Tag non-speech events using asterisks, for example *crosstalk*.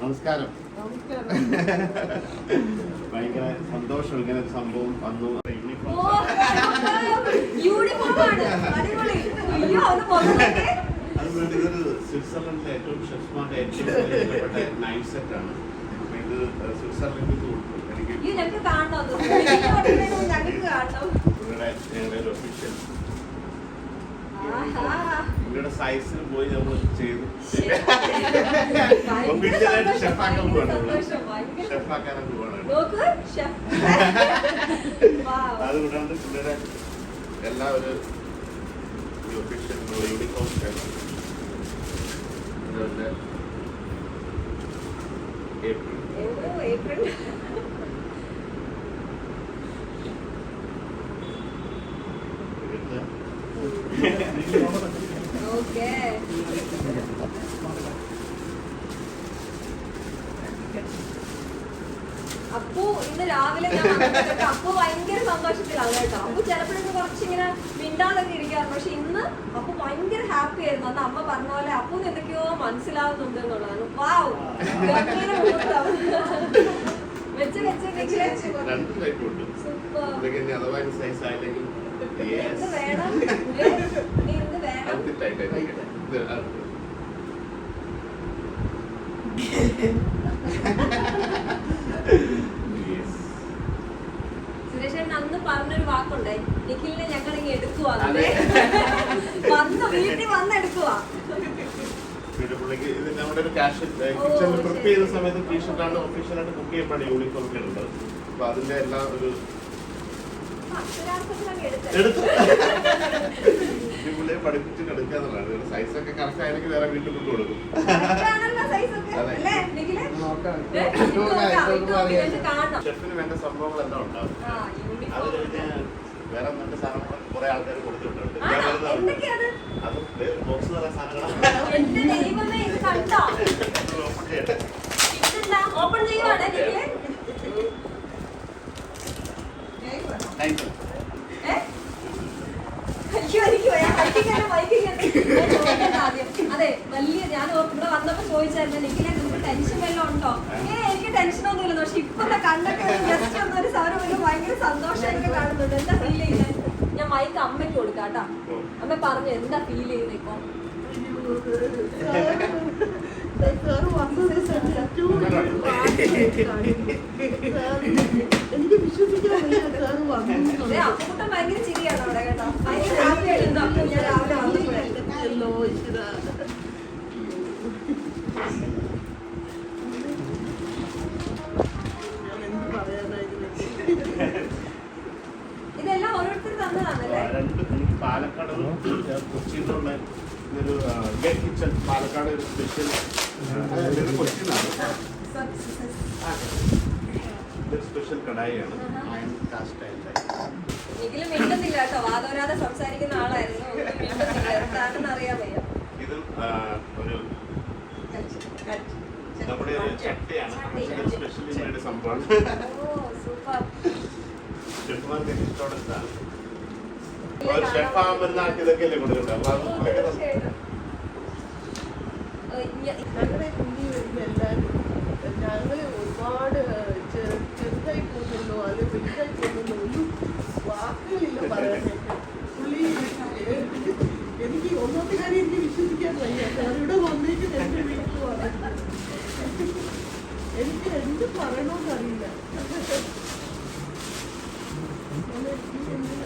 നമസ്കാരം. ഭയങ്കര സന്തോഷം ഇങ്ങനെ ഒരു സംഭവം വന്നു. അതുകൊണ്ട് ഇതൊരു സ്വിറ്റ്സർലൻഡിലെ ഏറ്റവും ഷെഫ്മാരുടെ ഏറ്റവും വലിയ ഇഷ്ടപ്പെട്ട സെറ്റ് ആണ് അപ്പൊ ഇത് സ്വിറ്റ്സർലൻഡിൽ കൊടുക്കും എനിക്ക് ഇവിടെ ഞങ്ങളുടെ ഒരു ഒഫീഷ്യൽ ആഹാ. സൈസിൽ പോയി നമ്മൾ ചെയ്തു. ഒഫീഷ്യലായിട്ട് ഷെഫാക്കാൻ പോകണം ഷെഫാക്കാനൊക്കെ പോകണം നോക്ക് ഷെഫ് വാവ്. അതുകൊണ്ടാണ് പിള്ളേരെ എല്ലാ ഒരു ഒഫീഷ്യൽ യൂണിഫോം അതുപോലെ ഏപ്രിൽ ഏപ്രിൽ ഓക്കേ അപ്പു ഇന്ന് രാവിലെ ഞാൻ അപ്പു ഭയങ്കര സന്തോഷത്തിലാണ് കേട്ടോ. അപ്പു ചിലപ്പോഴൊക്കെ കുറച്ചിങ്ങനെ മിണ്ടാതൊക്കെ ഇരിക്കാറുണ്ട്. പക്ഷെ ഇന്ന് അപ്പു ഭയങ്കര ഹാപ്പി ആയിരുന്നു. അന്ന് അമ്മ പറഞ്ഞ പോലെ അപ്പുന്ന് എന്തൊക്കെയോ മനസ്സിലാവുന്നുണ്ട് എന്നുള്ളതാണ്. വാവ്. വെച്ച് വെച്ച് വെച്ച് സൂപ്പർ വേണം? *laughs* അടുത്ത്. Yes. സുരേഷൻ അന്ന് പറഞ്ഞൊരു വാക്കുണ്ടേ നിഖിലിനെ ഞങ്ങൾ ഇങ്ങനെ എടുക്കുവാ അതെ. വന്ന് വീട്ടിൽ വന്ന് എടുക്കുവാ നമ്മുടെ ഒരു ക്യാഷ് കിച്ചണിൽ പ്രിപ്പയർ. ചെയ്യുന്ന സമയത്ത് ടീഷർട്ടാണ് ഒഫീഷ്യലായിട്ട് ബുക്ക് ചെയ്യുമ്പോഴാണ് യൂണിഫോം ഒക്കെ ഉണ്ട് അപ്പൊ അതിന്റെ എല്ലാം ഒരു എടുത്ത്. പുള്ളിയെ പഠിപ്പിച്ചിട്ട് എടുക്കുക സൈസ് ഒക്കെ കറക്റ്റ് ആയെങ്കിൽ വേറെ വീട്ടിൽ കൊണ്ടു കൊടുക്കും. ഷെഫിന് വേണ്ട സംഭവങ്ങൾ എല്ലാം ഉണ്ടാവും. അത് കഴിഞ്ഞ് വേറെ നല്ല സാധനങ്ങൾ കുറെ ആൾക്കാർ കൊടുത്തിട്ടുണ്ട്? അത്? ബോക്സ് നിറയെ സാധനങ്ങളാണ്. അതെ വലിയ ഞാൻ ഇവിടെ വന്നപ്പോ ചോദിച്ചായിരുന്നു. നിഖിലെ നിനക്ക് ടെൻഷൻ വല്ലതും ഉണ്ടോ? ഏ എനിക്ക് ടെൻഷൻ ഒന്നുമില്ല പക്ഷെ ഇപ്പൊ കണ്ടൊക്കെ ജസ്റ്റ് ഒന്ന് ഒരു സാറ് ഒരു ഭയങ്കര സന്തോഷമായിട്ട് കാണുന്നുണ്ട്. എന്താ ഫീൽ ചെയ്യുന്നത് ഞാൻ മൈക്ക് അമ്മയ്ക്ക് കൊടുക്കാം കേട്ടോ. അമ്മ പറഞ്ഞു എന്താ ഫീൽ ചെയ്യുന്നത് ഇപ്പൊ? എനിക്ക് വിശ്വസിക്കാൻ വയ്യ സാറ് വന്നു അതെ അപ്പൂട്ടൻ ഭയങ്കര ചിരിയാണ് അവിടെ കേട്ടോ. ഭയങ്കര ഹാപ്പി ആയിട്ടുണ്ട് ഞാൻ രാവിലെ വന്നപ്പോഴേ. രണ്ട് എനിക്ക് പാലക്കാട് കൊച്ചിയിലുള്ള ഒരു ഗെറ്റ് കിച്ചൺ പാലക്കാട് ഒരു സ്പെഷ്യൽ കൊച്ചിയിലാണ് ഇതൊരു സ്പെഷ്യൽ കടായിയാണ് അയൺ കാസ്റ്റ് അയൺ എങ്കിലും മിണ്ടുന്നില്ല കേട്ടോ. വാദോരാതെ സംസാരിക്കുന്ന ആളായിരുന്നു. അറിയാൻ വയ്യ. ഇതും ഒരു നമ്മുടെ ഒരു ചട്ടയാണ്. സ്പെഷ്യലി വേണ്ട സംഭവമാണ്. സൂപ്പർ. ഷെഫ്മാർക്ക് ഇഷ്ടമുള്ള ഒരു ഷെഫ് ആകുമ്പോൾ നാട്ടിൽ ഇതൊക്കെയല്ലേ കൊടുക്കുന്നുണ്ട് അപ്പൊ ഞങ്ങൾ ഭയങ്കര എനിക്ക് ഒന്നാമത്തെ കാര്യം എനിക്ക് വിശ്വസിക്കാൻ വയ്യ. സാറിവിടെ വന്നേക്ക് എന്റെ വീട്ടിൽ വന്നിട്ട് എനിക്ക് എന്ത് പറയണമെന്ന് അറിയില്ല. ഞാൻ എനിക്ക്